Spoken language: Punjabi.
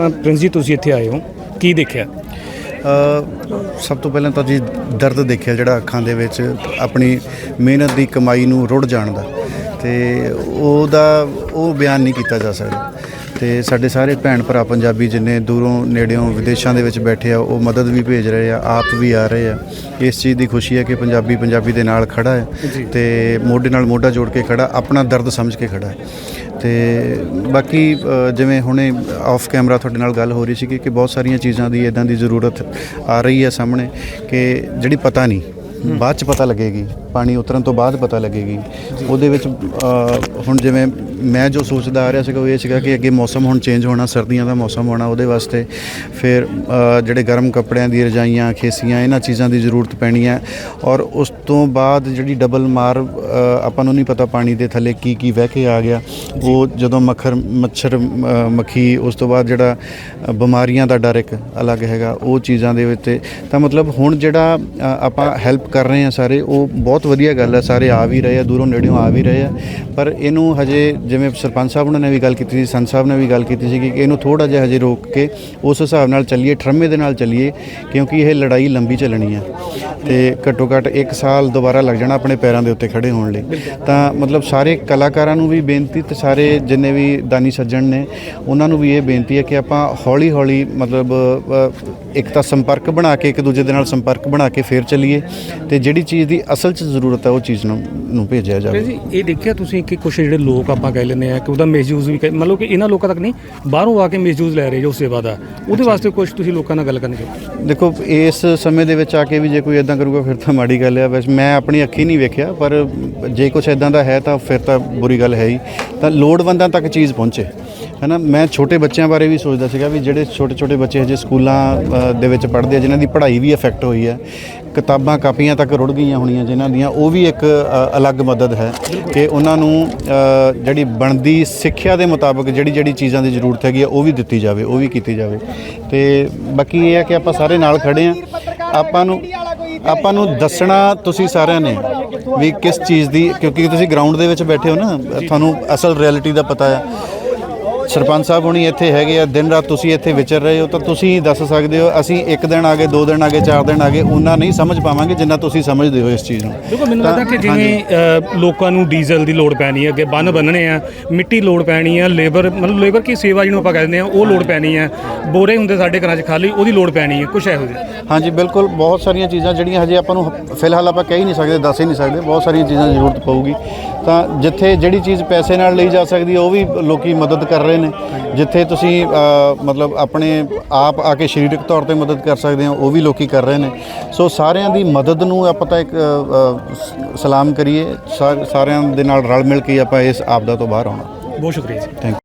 ਪ੍ਰਿੰਸ ਜੀ ਤੁਸੀਂ ਇੱਥੇ ਆਏ ਹੋ। ਕੀ ਦੇਖਿਆ? ਸਭ ਤੋਂ ਪਹਿਲਾਂ ਤਾਂ ਜੀ ਦਰਦ ਦੇਖਿਆ ਜਿਹੜਾ ਅੱਖਾਂ ਦੇ ਵਿੱਚ ਆਪਣੀ ਮਿਹਨਤ ਦੀ ਕਮਾਈ ਨੂੰ ਰੁੜ ਜਾਣ ਦਾ। ਤੇ ਉਹਦਾ ਉਹ ਬਿਆਨ ਨਹੀਂ ਕੀਤਾ ਜਾ ਸਕਦਾ। ਤੇ ਸਾਡੇ ਸਾਰੇ ਭੈਣ ਭਰਾ ਪੰਜਾਬੀ ਜਿੰਨੇ ਦੂਰੋਂ ਨੇੜਿਓਂ ਵਿਦੇਸ਼ਾਂ ਦੇ ਵਿੱਚ ਬੈਠੇ ਆ ਉਹ ਮਦਦ ਵੀ ਭੇਜ ਰਹੇ ਆ ਆਪ ਵੀ ਆ ਰਹੇ ਆ। ਇਸ ਚੀਜ਼ ਦੀ ਖੁਸ਼ੀ ਹੈ ਕਿ ਪੰਜਾਬੀ ਪੰਜਾਬੀ ਦੇ ਨਾਲ ਖੜਾ ਹੈ ਤੇ ਮੋਢੇ ਨਾਲ ਮੋਢਾ ਜੋੜ ਕੇ ਖੜਾ ਆਪਣਾ ਦਰਦ ਸਮਝ ਕੇ ਖੜਾ ਹੈ। ਤੇ ਬਾਕੀ ਜਿਵੇਂ ਹੁਣੇ ਆਫ ਕੈਮਰਾ ਤੁਹਾਡੇ ਨਾਲ ਗੱਲ ਹੋ ਰਹੀ ਸੀ ਕਿ ਬਹੁਤ ਸਾਰੀਆਂ ਚੀਜ਼ਾਂ ਦੀ ਇਦਾਂ ਦੀ ਜ਼ਰੂਰਤ ਆ ਰਹੀ ਹੈ ਸਾਹਮਣੇ ਕਿ ਜਿਹੜੀ ਪਤਾ ਨਹੀਂ ਬਾਅਦ ਚ ਪਤਾ ਲੱਗੇਗੀ। ਪਾਣੀ ਉਤਰਨ ਤੋਂ ਬਾਅਦ ਪਤਾ ਲੱਗੇਗੀ। ਉਹਦੇ ਵਿੱਚ ਹੁਣ ਜਿਵੇਂ ਮੈਂ ਜੋ ਸੋਚਦਾ ਆ ਰਿਹਾ ਸੀਗਾ ਉਹ ਇਹ ਸੀਗਾ ਕਿ ਅੱਗੇ ਮੌਸਮ ਹੁਣ ਚੇਂਜ ਹੋਣਾ ਸਰਦੀਆਂ ਦਾ ਮੌਸਮ ਹੋਣਾ ਉਹਦੇ ਵਾਸਤੇ ਫਿਰ ਜਿਹੜੇ ਗਰਮ ਕੱਪੜਿਆਂ ਦੀ ਰਜਾਈਆਂ ਖੇਸੀਆਂ ਇਹਨਾਂ ਚੀਜ਼ਾਂ ਦੀ ਜ਼ਰੂਰਤ ਪੈਣੀ ਹੈ ਔਰ ਉਸ ਤੋਂ ਬਾਅਦ ਜਿਹੜੀ ਡਬਲ ਮਾਰ ਆਪਾਂ ਨੂੰ ਨਹੀਂ ਪਤਾ ਪਾਣੀ ਦੇ ਥੱਲੇ ਕੀ ਕੀ ਵਹਿ ਕੇ ਆ ਗਿਆ। ਉਹ ਜਦੋਂ ਮੱਖਰ ਮੱਛਰ ਮੱਖੀ ਉਸ ਤੋਂ ਬਾਅਦ ਜਿਹੜਾ ਬਿਮਾਰੀਆਂ ਦਾ ਡਰ ਇੱਕ ਅਲੱਗ ਹੈਗਾ ਉਹ ਚੀਜ਼ਾਂ ਦੇ ਵਿੱਚ ਤੇ- ਮਤਲਬ ਹੁਣ ਜਿਹੜਾ ਆਪਾਂ ਹੈਲਪ ਕਰ ਰਹੇ ਹਾਂ ਸਾਰੇ ਉਹ ਬਹੁਤ ਵਧੀਆ ਗੱਲ ਹੈ, ਸਾਰੇ ਆ ਵੀ ਰਹੇ ਆ, ਦੂਰੋਂ ਨੇੜਿਓਂ ਆ ਵੀ ਰਹੇ ਆ। ਪਰ ਇਹਨੂੰ ਹਜੇ ਜਿਵੇਂ ਸਰਪੰਚ ਸਾਹਿਬ ਉਹਨਾਂ ਨੇ ਵੀ ਗੱਲ ਕੀਤੀ ਸੀ, ਸੰਤ ਸਾਹਿਬ ਨੇ ਵੀ ਗੱਲ ਕੀਤੀ ਸੀ ਕਿ ਇਹਨੂੰ ਥੋੜਾ ਜਿਹਾ ਹਜੇ ਰੋਕ ਕੇ ਉਸ ਹਿਸਾਬ ਨਾਲ ਚੱਲੀਏ, ਠਰਮੇ ਦੇ ਨਾਲ ਚੱਲੀਏ, ਕਿਉਂਕਿ ਇਹ ਲੜਾਈ ਲੰਬੀ ਚੱਲਣੀ ਹੈ। ਤੇ ਘੱਟੋ ਘੱਟ 1 ਸਾਲ ਦੁਬਾਰਾ ਲੱਗ ਜਾਣਾ ਆਪਣੇ ਪੈਰਾਂ ਦੇ ਉੱਤੇ ਖੜੇ ਹੋਣ ਲਈ। ਤਾਂ ਮਤਲਬ ਸਾਰੇ ਕਲਾਕਾਰਾਂ ਨੂੰ ਵੀ ਬੇਨਤੀ ਤੇ ਸਾਰੇ ਜਿੰਨੇ ਵੀ ਦਾਨੀ ਸੱਜਣ ਨੇ, ਉਹਨਾਂ ਨੂੰ ਵੀ ਇਹ ਬੇਨਤੀ ਹੈ ਕਿ ਆਪਾਂ ਹੌਲੀ ਹੌਲੀ ਮਤਲਬ ਇੱਕ ਤਾਂ ਸੰਪਰਕ ਬਣਾ ਕੇ, ਇੱਕ ਦੂਜੇ ਦੇ ਨਾਲ ਸੰਪਰਕ ਬਣਾ ਕੇ ਫੇਰ ਚੱਲੀਏ। ਤੇ ਜਿਹੜੀ ਚੀਜ਼ ਦੀ ਅਸਲ 'ਚ ਜ਼ਰੂਰਤ ਹੈ ਉਹ ਚੀਜ਼ ਨੂੰ ਨੂੰ ਭੇਜਿਆ ਜਾਵੇ। ਜੀ ਇਹ ਦੇਖਿਆ ਤੁਸੀਂ ਕਿ ਕੁਝ ਜਿਹੜੇ ਲੋਕ ਆਪਾਂ ਕਹਿ ਲੈਂਦੇ ਆ ਕਿ ਉਹਦਾ ਮਿਸਯੂਜ਼ ਵੀ ਲਓ ਕਿ ਇਹਨਾਂ ਲੋਕਾਂ ਤੱਕ ਨਹੀਂ ਬਾਹਰੋਂ ਆ ਕੇ ਮਿਸਯੂਜ਼ ਲੈ ਰਹੇ ਜੋ ਸੇਵਾ ਦਾ। ਉਹਦੇ ਵਾਸਤੇ ਕੁਝ ਤੁਸੀਂ ਲੋਕਾਂ ਨਾਲ ਗੱਲ ਕਰਨੀ ਚਾਹੋ? ਦੇਖੋ ਇਸ ਸਮੇਂ ਦੇ ਵਿੱਚ ਆ ਕੇ ਵੀ ਜੇ ਕੋਈ ਇਦਾਂ ਕਰੂਗਾ ਫਿਰ ਤਾਂ ਮਾੜੀ ਗੱਲ ਹੈ ਵੈਸੇ ਮੈਂ ਆਪਣੀ ਅੱਖੀ ਨਹੀਂ ਵੇਖਿਆ ਪਰ ਜੇ ਕੁਝ ਇਦਾਂ ਦਾ ਹੈ ਤਾਂ ਫਿਰ ਤਾਂ ਬੁਰੀ ਗੱਲ ਹੈ ਹੀ। ਤਾਂ ਲੋੜਵੰਦਾਂ ਤੱਕ ਚੀਜ਼ ਪਹੁੰਚੇ। ਹੈਨਾ ਮੈਂ ਛੋਟੇ ਬੱਚਿਆਂ ਬਾਰੇ ਵੀ ਸੋਚਦਾ ਸੀਗਾ ਵੀ ਜਿਹੜੇ ਛੋਟੇ ਛੋਟੇ ਬੱਚੇ ਹਜੇ ਸਕੂਲਾਂ ਦੇ ਵਿੱਚ ਪੜ੍ਹਦੇ ਆ ਜਿਨ੍ਹਾਂ ਦੀ ਪੜ੍ਹਾਈ ਵੀ ਇਫੈਕਟ ਹੋਈ ਹੈ ਕਿਤਾਬਾਂ ਕਾਪੀਆਂ ਤੱਕ ਰੁੜ ਗਈਆਂ ਹੋਣੀਆਂ ਜਿਨ੍ਹਾਂ ਦੀਆਂ ਉਹ ਵੀ ਇੱਕ ਅਲੱਗ ਮਦਦ ਹੈ ਕਿ ਉਹਨਾਂ ਨੂੰ ਜਿਹੜੀ ਬਣਦੀ ਸਿੱਖਿਆ ਦੇ ਮੁਤਾਬਕ ਜਿਹੜੀ ਜਿਹੜੀ ਚੀਜ਼ਾਂ ਦੀ ਜ਼ਰੂਰਤ ਹੈਗੀ ਆ ਉਹ ਵੀ ਦਿੱਤੀ ਜਾਵੇ ਉਹ ਵੀ ਕੀਤੀ ਜਾਵੇ। ਤੇ ਬਾਕੀ ਇਹ ਹੈ ਕਿ ਆਪਾਂ ਸਾਰੇ ਨਾਲ ਖੜੇ ਆ ਆਪਾਂ ਨੂੰ ਆਪਾਂ ਨੂੰ ਦੱਸਣਾ ਤੁਸੀਂ ਸਾਰਿਆਂ ਨੇ ਵੀ ਕਿਸ ਚੀਜ਼ ਦੀ ਕਿਉਂਕਿ ਤੁਸੀਂ ਗਰਾਊਂਡ ਦੇ ਵਿੱਚ ਬੈਠੇ ਹੋ ਨਾ ਤੁਹਾਨੂੰ ਅਸਲ ਰਿਐਲਿਟੀ ਦਾ ਪਤਾ ਹੈ। ਸਰਪੰਚ ਸਾਹਿਬ ਹੁਣੀ ਇੱਥੇ ਹੈਗੇ ਆ ਦਿਨ ਰਾਤ ਤੁਸੀਂ ਇੱਥੇ ਵਿਚਰ ਰਹੇ ਹੋ ਤਾਂ ਤੁਸੀਂ ਦੱਸ ਸਕਦੇ ਹੋ ਅਸੀਂ ਇੱਕ ਦਿਨ ਆ ਗਏ ਦੋ ਦਿਨ ਆ ਗਏ ਚਾਰ ਦਿਨ ਆ ਗਏ ਉਹਨਾਂ ਨਹੀਂ ਸਮਝ ਪਾਵਾਂਗੇ ਜਿੰਨਾ ਤੁਸੀਂ ਸਮਝਦੇ ਹੋ ਇਸ ਚੀਜ਼ ਨੂੰ। ਦੇਖੋ ਮੈਨੂੰ ਲੱਗਦਾ ਕਿ ਜਿਵੇਂ ਲੋਕਾਂ ਨੂੰ ਡੀਜ਼ਲ ਦੀ ਲੋੜ ਪੈਣੀ ਹੈ ਅੱਗੇ ਬੰਨ ਬੰਨਣੇ ਆ ਮਿੱਟੀ ਲੋੜ ਪੈਣੀ ਹੈ ਲੇਬਰ ਮਤਲਬ ਲੇਬਰ ਕੀ ਸੇਵਾ ਜਿਹਨੂੰ ਆਪਾਂ ਕਹਿੰਦੇ ਆ ਉਹ ਲੋੜ ਪੈਣੀ ਹੈ ਬੋਰੇ ਹੁੰਦੇ ਸਾਡੇ ਘਰਾਂ 'ਚ ਖਾਲੀ ਉਹਦੀ ਲੋੜ ਪੈਣੀ ਹੈ ਕੁਝ ਇਹੋ ਜਿਹਾ। ਹਾਂਜੀ ਬਿਲਕੁਲ ਬਹੁਤ ਸਾਰੀਆਂ ਚੀਜ਼ਾਂ ਜਿਹੜੀਆਂ ਹਜੇ ਆਪਾਂ ਨੂੰ ਫਿਲਹਾਲ ਆਪਾਂ ਕਹਿ ਹੀ ਨਹੀਂ ਸਕਦੇ ਦੱਸ ਹੀ ਨਹੀਂ ਸਕਦੇ ਬਹੁਤ ਸਾਰੀਆਂ ਚੀਜ਼ਾਂ ਦੀ ਜ਼ਰੂਰਤ ਪਊਗੀ। ਤਾਂ ਜਿੱਥੇ ਜਿਹੜੀ ਚੀਜ਼ ਪੈਸੇ ਨਾਲ ਲਈ ਜਾ ਸਕਦੀ ਉਹ ਵੀ ਲੋਕੀ ਮਦਦ ਕਰ ਰਹੇ ਨੇ। ਜਿੱਥੇ ਤੁਸੀਂ ਮਤਲਬ ਆਪਣੇ ਆਪ ਆ ਕੇ ਸਰੀਰਕ ਤੌਰ ਤੇ ਮਦਦ ਕਰ ਸਕਦੇ ਹੋ ਉਹ ਵੀ ਲੋਕੀ ਕਰ ਰਹੇ ਨੇ। ਸੋ ਸਾਰਿਆਂ ਦੀ ਮਦਦ ਨੂੰ ਆਪਾਂ ਤਾਂ ਇੱਕ ਸਲਾਮ ਕਰੀਏ। ਸਾਰਿਆਂ ਦੇ ਨਾਲ ਰਲ ਮਿਲ ਕੇ ਆਪਾਂ ਇਸ ਆਪਦਾ ਤੋਂ ਬਾਹਰ ਆਉਣਾ। ਬਹੁਤ ਸ਼ੁਕਰੀਆ ਜੀ। ਥੈਂਕ